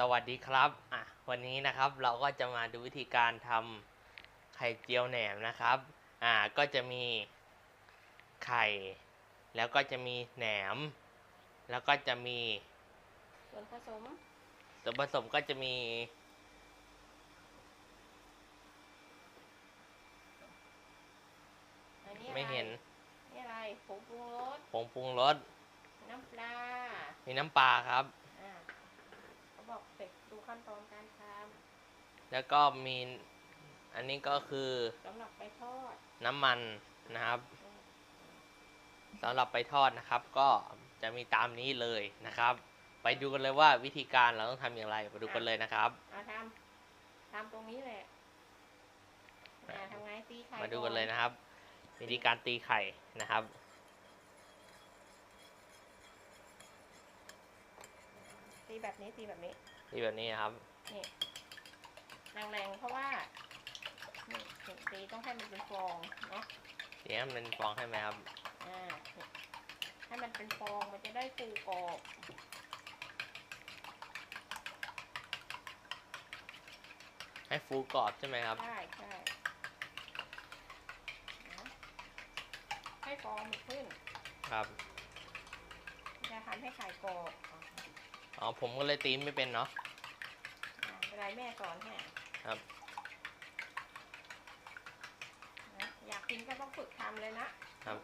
สวัสดีครับอะวันนี้นะครับเราก็จะมาดูวิธีการทำไข่เจียวแหนมนะครับอ่าก็จะมีไข่ แล้วก็จะมีแหนม แล้วก็จะมีส่วนผสมส่วนผสมก็จะมีอันนี้ไม่เห็นนี่อะไรผงปรุงรสผงปรุงรสน้ำปลา มีน้ำปลาครับอ่าเขา บอกเสร็จดูขั้นตอนการทแล้วก็มีอันนี้ก็คือำสำหรับไปทอดน้ำมันนะครับสำหรับไปทอดนะครับ ก็จะมีตามนี้เลยนะครับ ไปดูกันเลยว่าวิธีการเราต้องทำอย่างไรไปดูกันเลยนะครับ เอาทำทำตรงนี้แหละอ่าทำไงตีไข่มาดูกันเลยนะครับ วิธีการตีไข่นะครับ ตีแบบนี้ตีแบบนี้ที่แบบนี้นะครับ นี่แรงๆเพราะว่านี่นี่ตีต้องให้มันเป็นฟองเนาะตีให้มันเป็นฟองให้ไหมครับอ่านี่ให้มันเป็นฟองมันจะได้ฟูกรอบให้ฟูกรอบใช่ไหมครับใช่ใช่นะให้ฟองมันขึ้น ครับจะทำให้ไข่กรอบ อะอ๋อผมก็เลยตีไม่เป็นเนาะอะเป็นไรแม่สอนให้ครับ นะอยากกินก็ต้องฝึกทำเลยนะครับ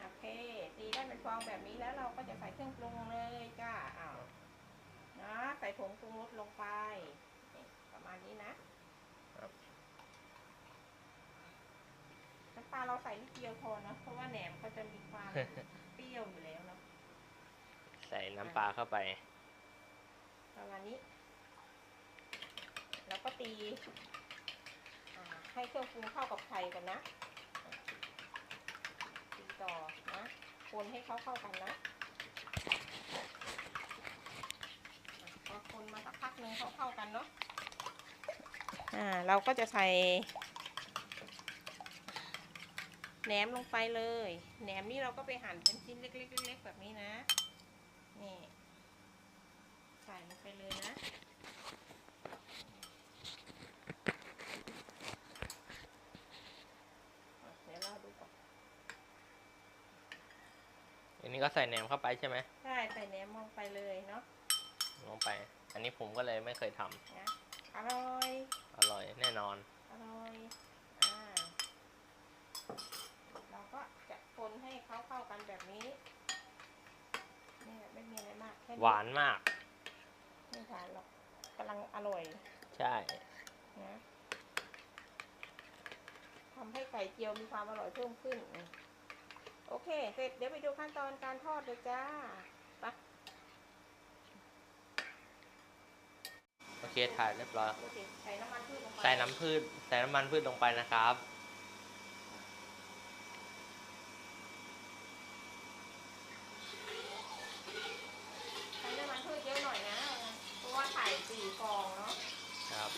โอเค ตีได้เป็นฟองแบบนี้แล้วเราก็จะใส่เครื่องปรุงเลยจ้าอ้าวนะใส่ผงปรุงรสลงไปนี่ประมาณนี้นะครับ น้ำ ปลาเราใส่นิดเดียวพอนะเพราะว่าแหนมเขาจะมีความเปรี้ยวอยู่แล้วเนาะใส่น้ำปลาเข้าไปประมาณนี้ แล้วก็ตีอ่าให้เครื่องปรุงเข้ากับไข่กันนะตีต่อนะคนให้เขาเข้ากันนะอะพอคนมาสักพักหนึ่งเขาเข้ากันเนาะอ่าเราก็จะใส่ แหนมลงไปเลย แหนมนี่เราก็ไปหั่นเป็นชิ้นเล็กๆเล็กๆแบบนี้นะ นี่ ใส่ลงไปเลยนะอะเดี๋ยวเราดูก่อน อันนี้ก็ใส่แหนมเข้าไปใช่ไหมใช่ ใส่แหนมลงไปเลยเนาะลงไป อันนี้ผมก็เลยไม่เคยทำนะ อร่อย อร่อยแน่นอน อร่อย อ่า เราก็จะคนให้เขาเข้ากันแบบนี้ นี่แหละไม่มีอะไรมากแค่นี้หวานมาก ไม่หวานหรอกกำลังอร่อยใช่ นะทำให้ไก่เจียวมีความอร่อยเพิ่มขึ้น โอเค เสร็จเดี๋ยวไปดูขั้นตอนการทอดเลยจ้าไปโอเคถ่ายเรียบร้อยดูสิใส่น้ำมันพืชลงไปใส่น้ำพืชใส่น้ำมันพืชลงไปนะครับ ใช้น้ำมันพืชเยอะหน่อยนะ เพราะว่าไข่สี่ฟองเนาะ ครับ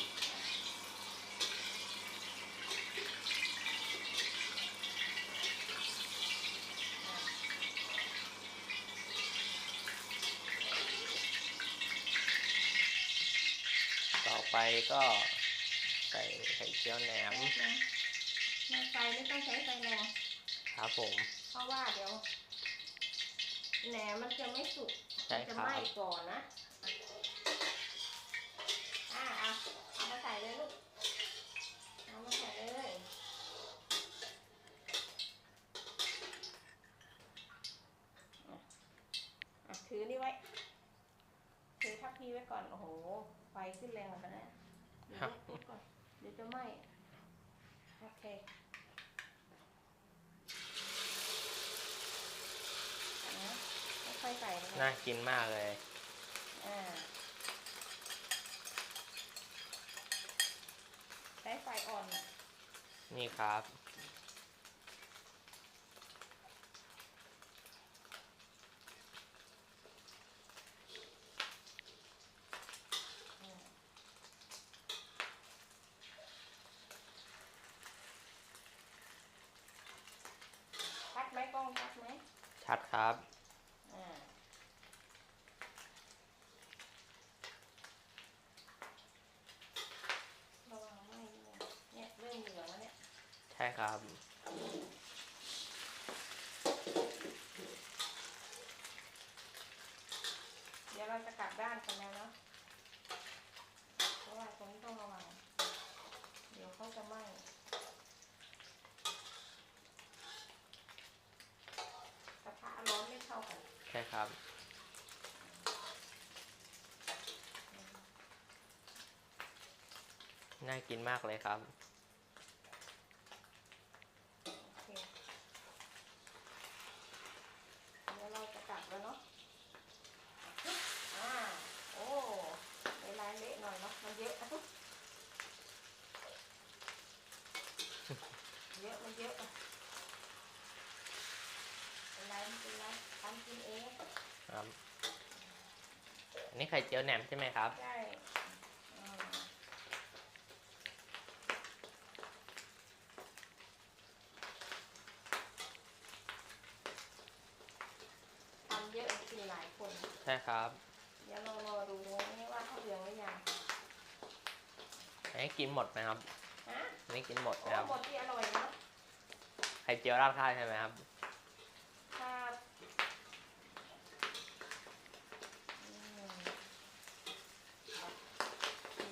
ต่อ ไปก็ใส่ไข่เจียวแหนมนะไฟไม่ต้องใช้ไฟแรงครับผม เพราะว่าเดี๋ยวแหนมมันจะไม่สุกใช่มันจะครับไหม้ก่อนนะอ่าเอาเอามาใส่เลยลูกเอามาใส่เลยอะอะถือนี่ไว้ถือทับพีไว้ก่อน โอ้โห ไฟขึ้นแรงแล้วนะเดี๋ยวยกยกก่อน เดี๋ยวจะไหม้โอเคนะค่อยๆใส่ลงไปน่ากินมากเลย อ่า ใช้ไฟอ่อนน่ะนี่ครับ อืม ชัดไหมกล้องชัดไหมชัดครับอ่าระวังไหม้เนี่ยเนี่ยเริ่มเหลืองแล้วเนี่ย ใช่ครับ เดี๋ยวเราจะกลับด้านกันแล้วเนาะเพราะว่าตรงนี้ต้องระวัง เดี๋ยวเขาจะไหม้กระทะร้อนไม่เท่ากัน ใช่ครับ น่ากินมากเลยครับ โอเคเดี๋ยวเราจะกลับแล้วเนาะอ่าโอ้เวลาเละหน่อยเนาะ มันเยอะ เยอะมันเยอะเป็นไรไม่เป็นไรทำกินเองครับอันนี้ไข่เจียวแหนมใช่ไหมครับ ใช่อ่าทำเยอะกินหลายคน ใช่ครับเดี๋ยวเรารอดูนี่ว่าเขาเหลืองหรือยังอันนี้กินหมดไหมครับฮะอันนี้กินหมดโอ้นะครับหมดที่อร่อยเนาะไข่เจียวราดข้าวใช่ไหมครับ ครับอืม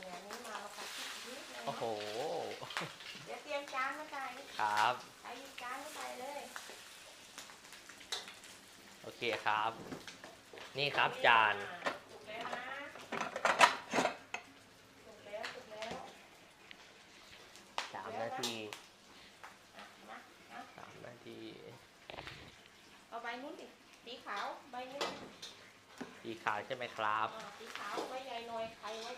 เนี่ยนี่มามากัดที่นิดนึงโอ้โห เดี๋ยวเตรียมจานมาใส่ครับใส่จานมาใส่เลยโอเคครับ นี่ครับจาน สุกแล้วนะสุกแล้วสุกแล้วสามนาทีอะมาอะสามนาทีเอาใบนู้นดิสีขาวใบนี้สีขาวใช่ไหมครับ อ่าสีขาวใบใหญ่หน่อยไข่ไว้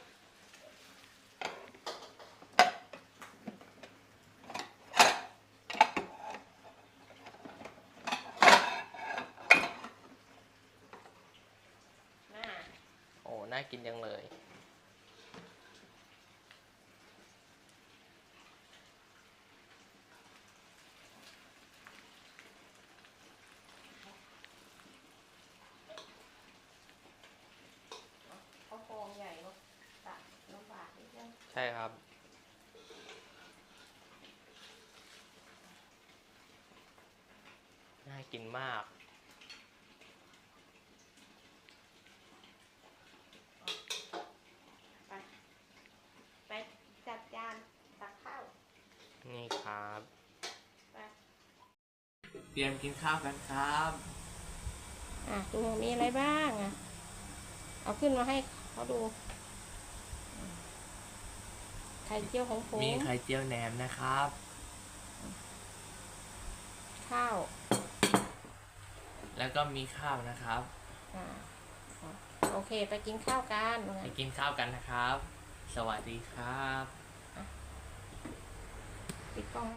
น่า โอ้ น่า กินจังเลยเขาฟองใหญ่เนาะตักลำบากนิดนึงใช่ครับ น่ากินมาก ไป ไปจัดจานตักข้าว นี่ครับไปเตรียมกินข้าวกันครับ อะดูมีอะไรบ้างอะ เอาขึ้นมาให้เขาดู ไข่เจียวของผมมีไข่เจียวแหนมนะครับ ข้าว แล้วก็มีข้าวนะครับ อ่าโอเค ไปกินข้าวกัน ไปกินข้าวกันนะครับ สวัสดีครับ ปิดกล้อง